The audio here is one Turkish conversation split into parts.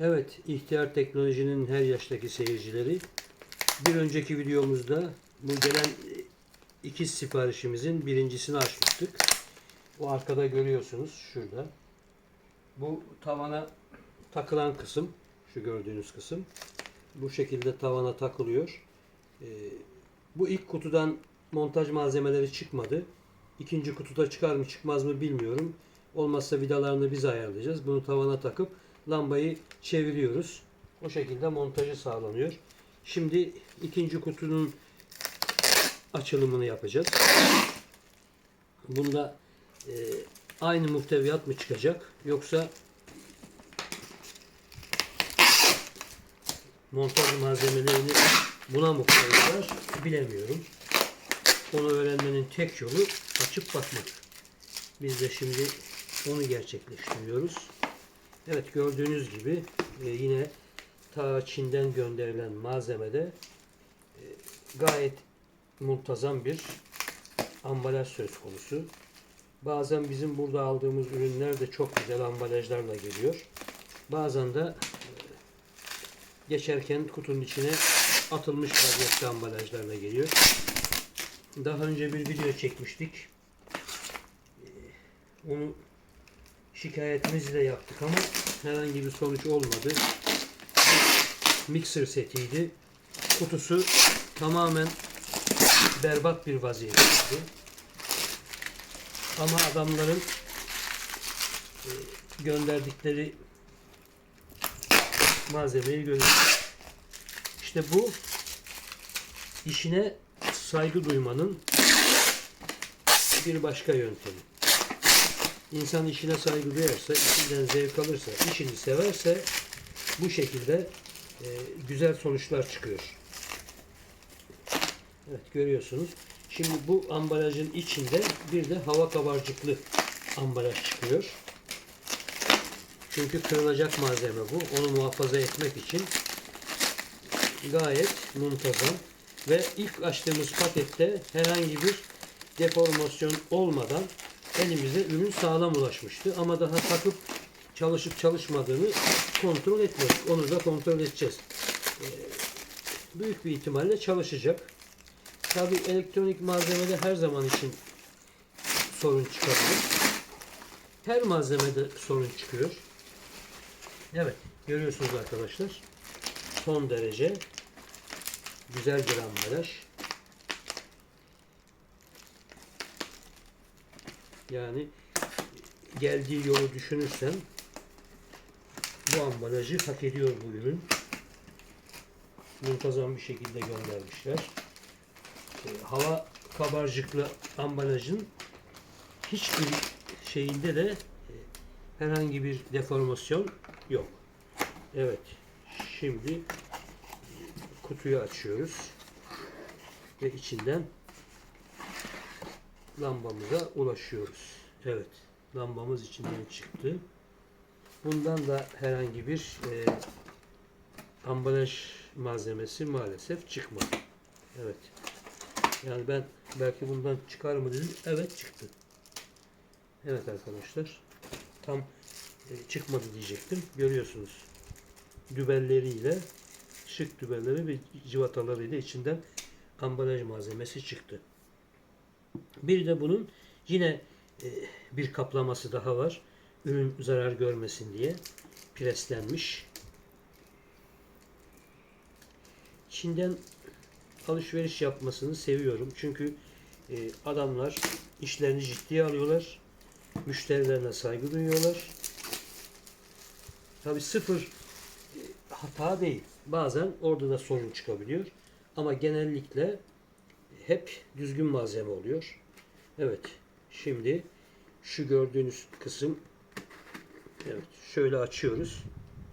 Evet, ihtiyar teknolojinin her yaştaki seyircileri. Bir önceki videomuzda bu gelen ikiz siparişimizin birincisini açmıştık. O arkada görüyorsunuz şurada. Bu tavana takılan kısım, şu gördüğünüz kısım. Bu şekilde tavana takılıyor. Ee, bu ilk kutudan montaj malzemeleri çıkmadı. İkinci kutuda çıkar mı çıkmaz mı bilmiyorum. Olmazsa vidalarını biz ayarlayacağız. Bunu tavana takıp lambayı çeviriyoruz. O şekilde montajı sağlanıyor. Şimdi ikinci kutunun açılımını yapacağız. Bunda e, aynı muhteviyat mı çıkacak yoksa montaj malzemelerini buna mı koyuyorlar bilemiyorum. Onu öğrenmenin tek yolu açıp bakmak. Biz de şimdi onu gerçekleştiriyoruz. Evet gördüğünüz gibi e, yine ta Çin'den gönderilen malzemede e, gayet muntazam bir ambalaj söz konusu. Bazen bizim burada aldığımız ürünler de çok güzel ambalajlarla geliyor. Bazen de e, geçerken kutunun içine atılmış vaziyette ambalajlarla geliyor. Daha önce bir video çekmiştik. E, Onu şikayetimizi de yaptık ama herhangi bir sonuç olmadı. Mixer setiydi. Kutusu tamamen berbat bir vaziyetteydi. Ama adamların e, gönderdikleri malzemeyi görüyoruz. İşte bu işine saygı duymanın bir başka yöntemi. İnsan işine saygı duyarsa, işinden zevk alırsa, işini severse bu şekilde e, güzel sonuçlar çıkıyor. Evet görüyorsunuz. Şimdi bu ambalajın içinde bir de hava kabarcıklı ambalaj çıkıyor. Çünkü kırılacak malzeme bu. Onu muhafaza etmek için gayet muntazam ve ilk açtığımız pakette herhangi bir deformasyon olmadan elimize ürün sağlam ulaşmıştı. Ama daha takıp çalışıp çalışmadığını kontrol etmedik. Onu da kontrol edeceğiz. Ee, büyük bir ihtimalle çalışacak. Tabi elektronik malzemede her zaman için sorun çıkabilir. Her malzemede sorun çıkıyor. Evet, görüyorsunuz arkadaşlar. Son derece güzel bir ambalaj. Yani geldiği yolu düşünürsen bu ambalajı hak ediyor bu ürün. Muntazam bir şekilde göndermişler. E, hava kabarcıklı ambalajın hiçbir şeyinde de e, herhangi bir deformasyon yok. Evet. Şimdi kutuyu açıyoruz. Ve içinden lambamıza ulaşıyoruz. Evet. Lambamız içinden çıktı. Bundan da herhangi bir e, ambalaj malzemesi maalesef çıkmadı. Evet. Yani ben belki bundan çıkar mı dedim. Evet çıktı. Evet arkadaşlar. Tam e, çıkmadı diyecektim. Görüyorsunuz. Dübelleriyle şık dübelleri ve civatalarıyla içinden ambalaj malzemesi çıktı. Bir de bunun yine e, bir kaplaması daha var. Ürün zarar görmesin diye preslenmiş. Çin'den alışveriş yapmasını seviyorum. Çünkü e, adamlar işlerini ciddiye alıyorlar. Müşterilerine saygı duyuyorlar. Tabi sıfır e, hata değil. Bazen orada da sorun çıkabiliyor. Ama genellikle hep düzgün malzeme oluyor. Evet. Şimdi şu gördüğünüz kısım evet şöyle açıyoruz.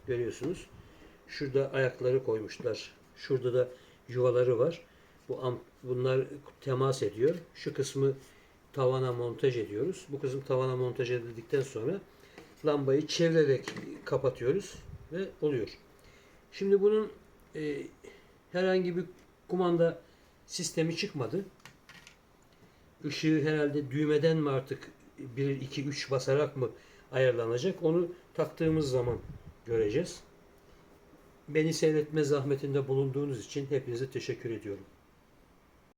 Görüyorsunuz. Şurada ayakları koymuşlar. Şurada da yuvaları var. Bu am- bunlar temas ediyor. Şu kısmı tavana montaj ediyoruz. Bu kısım tavana montaj edildikten sonra lambayı çevirerek kapatıyoruz ve oluyor. Şimdi bunun e, herhangi bir kumanda sistemi çıkmadı. Işığı herhalde düğmeden mi artık 1, 2, 3 basarak mı ayarlanacak? Onu taktığımız zaman göreceğiz. Beni seyretme zahmetinde bulunduğunuz için hepinize teşekkür ediyorum.